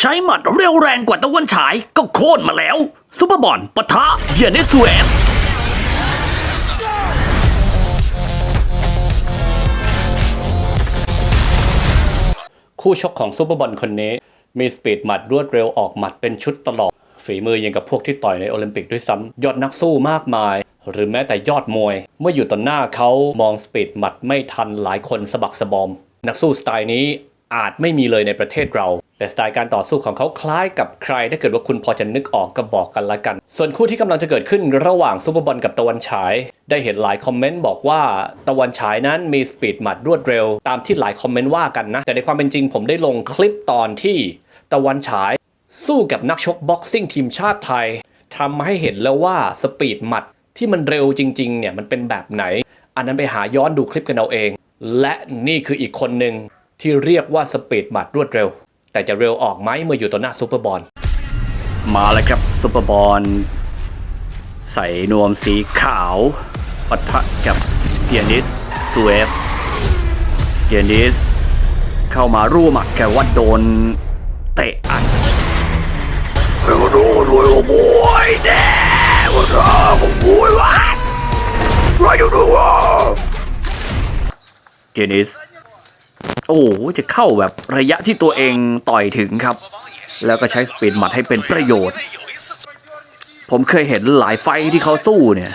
ใช้หมัดเร็วแรงกว่าตะวันฉายก็โค่นมาแล้วซูเปอร์บอลปะทะเดียนเนสเวฟคู่ชกของซูเปอร์บอลคนนี้ มีสปีดหมัดรวดเร็วออกหมัดเป็นชุดตลอด ฝีมือยังกับพวกที่ต่อยในโอลิมปิกด้วยซ้ำยอดนักสู้มากมาย หรือแม้แต่ยอดมวย เมื่ออยู่ต่อหน้าเขามองสปีดหมัดไม่ทันหลายคนสะบักสะบอม นักสู้สไตล์นี้อาจไม่มีเลยในประเทศเรา แต่สไตล์การต่อสู้ของเขาคล้ายกับใคร ถ้าเกิดว่าคุณพอจะนึกออกก็บอกกันละกัน ส่วนคู่ที่กำลังจะเกิดขึ้นระหว่างซูเปอร์บอลกับตะวันฉาย ได้เห็นหลายคอมเมนต์บอกว่าตะวันฉายนั้นมีสปีดหมัดรวดเร็ว ตามที่หลายคอมเมนต์ว่ากันนะ แต่ในความเป็นจริงผมได้ลงคลิปตอนที่ตะวันฉาย สู้กับนักชกบ็อกซิ่งทีมชาติไทยทำให้เห็นแล้วว่าสปีดหมัดที่มันเร็วจริงๆเนี่ยมันเป็นแบบไหน อันนั้นไปหาย้อนดูคลิปกันเอาเอง และนี่คืออีกคนหนึ่งที่เรียกว่าสปีดหมัดรวดเร็ว แต่จะเร็วออกไหมเมื่ออยู่ต่อหน้าซูเปอร์บอลมาเลยครับซูเปอร์บอลใส่นวมสีขาวปะทะกับเดียนิสซูเอฟเดียนิสเข้ามาร่วมหมัดแกว่าโดนเตะอัดมาดูด้วยโอ้โยแด่ว่าเราผมบวยวันเราอยู่ดูว่าเจนิส โอ้จะเข้าแบบระยะที่ตัวเองต่อยถึงครับ แล้วก็ใช้สปีดหมัดให้เป็นประโยชน์ ผมเคยเห็นหลายไฟที่เขาสู้เนี่ย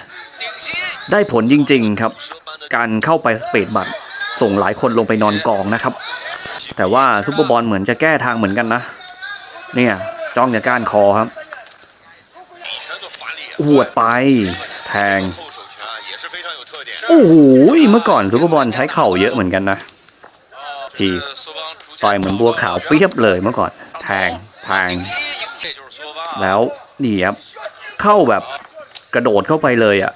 ได้ผลจริง ๆครับ การเข้าไปสปีดหมัดส่งหลายคนลงไปนอนกองนะครับ แต่ว่าซุปเปอร์บอลเหมือนจะแก้ทางเหมือนกันนะ เนี่ยจ้องจาก้านคอครับหวดไป แทง โอ้โหเมื่อก่อนซุปเปอร์บอลใช้เข่าเยอะเหมือนกันนะ ทีต่อยเหมือนบัวขาวเปียบเลยเมื่อก่อน แทงแทงแล้วนี่ครับเข้าแบบกระโดดเข้าไปเลยอะ่ะ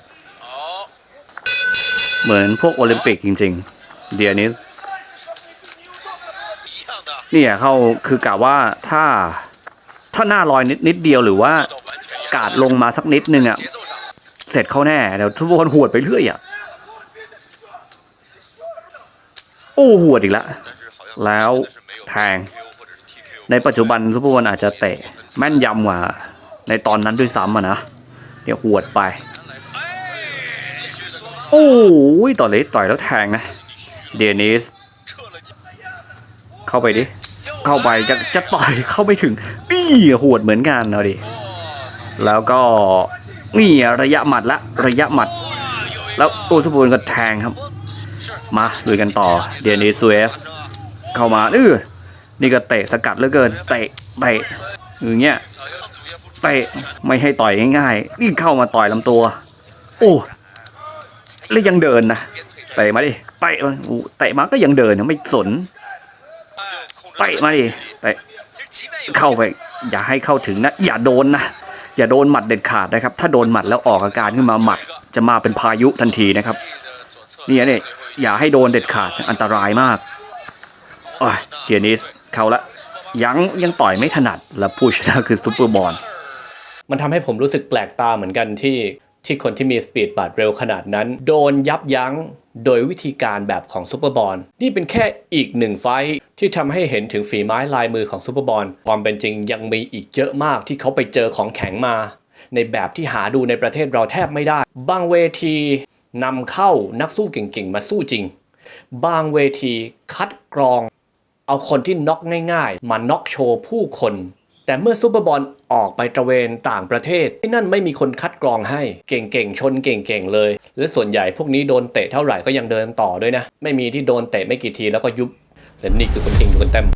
เหมือนพวกโอลิมปิกจริง ๆ เดี๋ยวนี้นี่เข้าคือกะว่าถ้าถ้าหน้าลอยนิดนิดเดียวหรือว่ากาดลงมาสักนิดนึงอะ่ะ เสร็จเข้าแน่เดี๋ยวทุกคนหวดไปเรื่อยอะ่ะ โอ้หัวอีกแล้วแล้วแทง ในปัจจุบันซุปเปอร์วันอาจจะเตะแม่นยำกว่าในตอนนั้นด้วยซ้ำอะนะเดี๋ยวหวดไป โอ้ยต่อเลยต่อยแล้วแทงนะ เดนิส เข้าไปดิ เข้าไปจะจะต่อยเข้าไม่ถึงปี้หวดเหมือนกันเอาดิ แล้วก็นี่ระยะหมัดละระยะหมัด แล้วตัวสุปเวนก็แทงครับ มาลุยกันต่อเดนิสเวฟเข้ามาเออนี่ก็เตะสกัดเหลือเกิน เตะเตะอย่างเงี้ยเตะไม่ให้ต่อยง่ายๆนี่เข้ามาต่อยลำตัว โอ้แล้วยังเดินนะเตะมาดิเตะมาเตะมาก็ยังเดินไม่สนเตะมาดิเตะเข้าไป อย่าให้เข้าถึงนะ อย่าโดนนะอย่าโดนหมัดเด็ดขาดนะครับ ถ้าโดนหมัดแล้วออกอาการขึ้นมาหมัด จะมาเป็นพายุทันทีนะครับนี่เนี่ย อย่าให้โดนเด็ดขาดอันตรายมากโอ้ยเจนิสเขาละยังยังต่อยไม่ถนัดและผู้ชนะคือซูเปอร์บอลมันทำให้ผมรู้สึกแปลกตาเหมือนกันที่ที่คนที่มีสปีดบาดเร็วขนาดนั้น โดนยับยั้งโดยวิธีการแบบของซูเปอร์บอลนี่เป็นแค่อีกหนึ่งไฟท์ที่ทำให้เห็นถึงฝีไม้ลายมือของซูเปอร์บอลความเป็นจริงยังมีอีกเยอะมากที่เขาไปเจอของแข็งมา ในแบบที่หาดูในประเทศเราแทบไม่ได้ บางเวที นำเข้านักสู้เก่งๆ มาสู้จริง บางเวทีคัดกรอง เอาคนที่น็อกง่ายๆ มาน็อกโชว์ผู้คน แต่เมื่อซูเปอร์บอลออกไปตระเวนต่างประเทศ ที่นั่นไม่มีคนคัดกรองให้เก่งๆ ชนเก่งๆ เลย และส่วนใหญ่พวกนี้โดนเตะเท่าไหร่ก็ยังเดินต่อด้วยนะ ไม่มีที่โดนเตะไม่กี่ทีแล้วก็ยุบและนี่คือคนเก่งอยู่กันเต็ม